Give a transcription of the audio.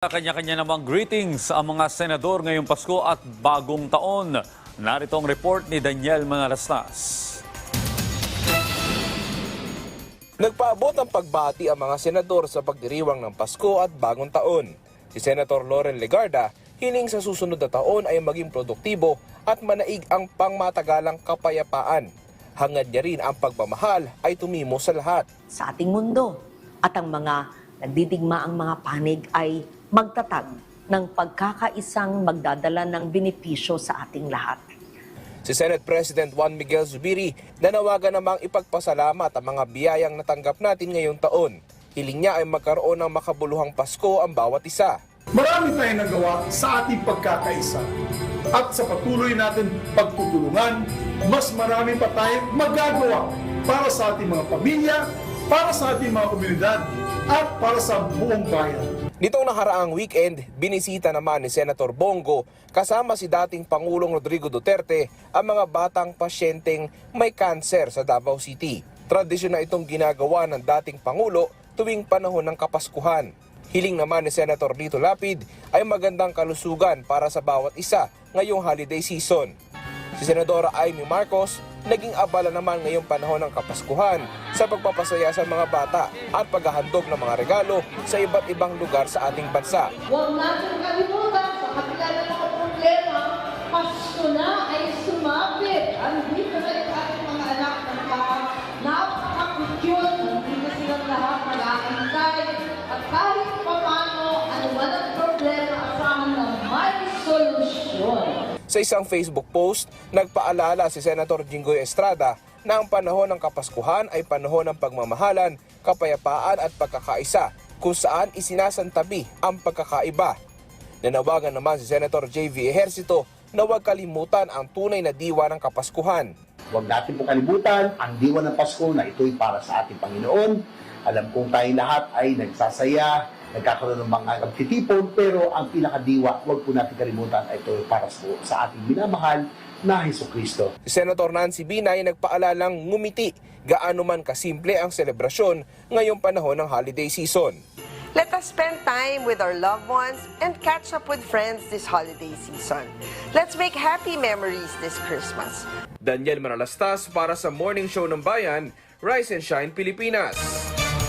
Kanya-kanya namang greetings ang mga senador ngayong Pasko at bagong taon. Narito ang report ni Daniel Manalastas. Nagpaabot ang pagbati ang mga senador sa pagdiriwang ng Pasko at Bagong Taon. Si Senator Loren Legarda hiling sa susunod na taon ay maging produktibo at manaig ang pangmatagalang kapayapaan. Hangad niya rin ang pagmamahal ay tumimo sa lahat. sa ating mundo at ang mga nagdidigma ang mga panig ay magtatag ng pagkakaisang magdadala ng benepisyo sa ating lahat. Si Senate President Juan Miguel Zubiri nanawagan namang ipagpasalamat ang mga biyayang natanggap natin ngayong taon. Hiling niya ay magkaroon ng makabuluhang Pasko ang bawat isa. Marami tayong nagawa sa ating pagkakaisa. At sa patuloy natin pagtutulungan, mas marami pa tayong magagawa para sa ating mga pamilya, para sa ating mga komunidad, at para sa buong bayan. Nitong nakaraang weekend, binisita naman ni Senator Bongo kasama si dating Pangulong Rodrigo Duterte ang mga batang pasyenteng may kanser sa Davao City. Tradisyon na itong ginagawa ng dating Pangulo tuwing panahon ng Kapaskuhan. Hiling naman ni Senator Lito Lapid ay magandang kalusugan para sa bawat isa ngayong holiday season. Si Senadora Amy Marcos naging abala naman ngayong panahon ng Kapaskuhan sa pagpapasaya sa mga bata at paghahandog ng mga regalo sa iba't ibang lugar sa ating bansa. Huwag natin kalimutan sa kabila ng mga problema, Pasko na Sa isang Facebook post, nagpaalala si Senator Jinggoy Estrada na ang panahon ng Kapaskuhan ay panahon ng pagmamahalan, kapayapaan at pagkakaisa kung saan isinasantabi ang pagkakaiba. Nanawagan naman si Senator J.V. Ejercito na huwag kalimutan ang tunay na diwa ng Kapaskuhan. Huwag natin po kalimutan ang diwa ng Pasko na ito'y para sa ating Panginoon. Alam kong tayong lahat ay nagsasaya, nagkakaroon ng mga nagtitipon, pero ang pinakadiwa, huwag po natin kalimutan ay ito para sa, sa ating minamahal na Heso Kristo. Senator Nancy Binay nagpaalalang ngumiti gaano man kasimple ang selebrasyon ngayong panahon ng holiday season. Let us spend time with our loved ones and catch up with friends this holiday season. Let's make happy memories this Christmas. Daniel Manalastas para sa Morning Show ng Bayan, Rise and Shine Pilipinas.